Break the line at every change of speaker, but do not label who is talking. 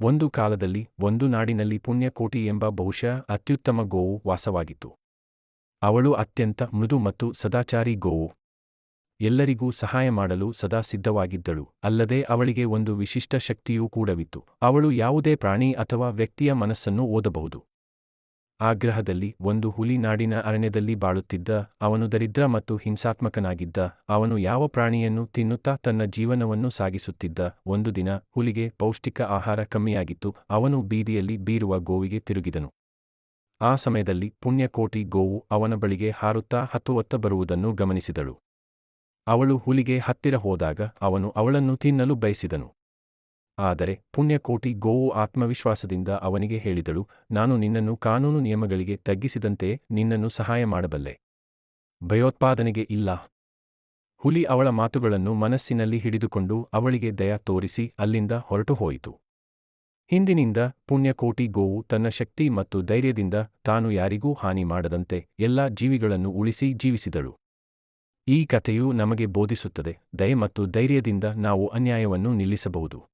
ಒಂದು ಕಾಲದಲ್ಲಿ ಒಂದು ನಾಡಿನಲ್ಲಿ ಪುಣ್ಯಕೋಟಿ ಎಂಬ ಬಹುಶಃ ಅತ್ಯುತ್ತಮ ಗೋವು ವಾಸವಾಗಿತ್ತು. ಅವಳು ಅತ್ಯಂತ ಮೃದು ಮತ್ತು ಸದಾಚಾರಿ ಗೋವು. ಎಲ್ಲರಿಗೂ ಸಹಾಯ ಮಾಡಲು ಸದಾ ಸಿದ್ಧವಾಗಿದ್ದಳು, ಅಲ್ಲದೆ ಅವಳಿಗೆ ಒಂದು ವಿಶಿಷ್ಟ ಶಕ್ತಿಯೂ ಕೂಡವಿತ್ತು. ಅವಳು ಯಾವುದೇ ಪ್ರಾಣಿ ಅಥವಾ ವ್ಯಕ್ತಿಯ ಮನಸ್ಸನ್ನು ಓದಬಹುದು. ಆ ಗ್ರಹದಲ್ಲಿ ಒಂದು ಹುಲಿ ನಾಡಿನ ಅರಣ್ಯದಲ್ಲಿ ಬಾಳುತ್ತಿದ್ದ, ಅವನು ದರಿದ್ರ ಮತ್ತು ಹಿಂಸಾತ್ಮಕನಾಗಿದ್ದ, ಅವನು ಯಾವ ಪ್ರಾಣಿಯನ್ನು ತಿನ್ನುತ್ತಾ ತನ್ನ ಜೀವನವನ್ನು ಸಾಗಿಸುತ್ತಿದ್ದ, ಒಂದು ದಿನ ಹುಲಿಗೆ ಪೌಷ್ಟಿಕ ಆಹಾರ ಕಮ್ಮಿಯಾಗಿತ್ತು, ಅವನು ಬೀದಿಯಲ್ಲಿ ಬೀರುವ ಗೋವಿಗೆ ತಿರುಗಿದನು. ಆ ಸಮಯದಲ್ಲಿ ಪುಣ್ಯಕೋಟಿ ಗೋವು ಅವನ ಬಳಿಗೆ ಹಾರುತ್ತಾ ಹತ್ತುವತ್ತ ಬರುವುದನ್ನು ಗಮನಿಸಿದಳು. ಅವಳು ಹುಲಿಗೆ ಹತ್ತಿರ ಹೋದಾಗ ಅವನು ಅವಳನ್ನು ತಿನ್ನಲು ಬಯಸಿದನು. ಆದರೆ ಪುಣ್ಯಕೋಟಿ ಗೋವು ಆತ್ಮವಿಶ್ವಾಸದಿಂದ ಅವನಿಗೆ ಹೇಳಿದಳು, ನಾನು ನಿನ್ನನ್ನು ಕಾನೂನು ನಿಯಮಗಳಿಗೆ ತಗ್ಗಿಸಿದಂತೆ ನಿನ್ನನ್ನು ಸಹಾಯ ಮಾಡಬಲ್ಲೆ. ಭಯೋತ್ಪಾದನೆಗೆ ಇಲ್ಲ. ಹುಲಿ ಅವಳ ಮಾತುಗಳನ್ನು ಮನಸ್ಸಿನಲ್ಲಿ ಹಿಡಿದುಕೊಂಡು ಅವಳಿಗೆ ದಯ ತೋರಿಸಿ ಅಲ್ಲಿಂದ ಹೊರಟು ಹೋಯಿತು. ಹಿಂದಿನಿಂದ ಪುಣ್ಯಕೋಟಿ ಗೋವು ತನ್ನ ಶಕ್ತಿ ಮತ್ತು ಧೈರ್ಯದಿಂದ ತಾನು ಯಾರಿಗೂ ಹಾನಿ ಮಾಡದಂತೆ ಎಲ್ಲಾ ಜೀವಿಗಳನ್ನು ಉಳಿಸಿ ಜೀವಿಸಿದಳು. ಈ ಕಥೆಯು ನಮಗೆ ಬೋಧಿಸುತ್ತದೆ, ದಯೆ ಮತ್ತು ಧೈರ್ಯದಿಂದ ನಾವು ಅನ್ಯಾಯವನ್ನು ನಿಲ್ಲಿಸಬಹುದು.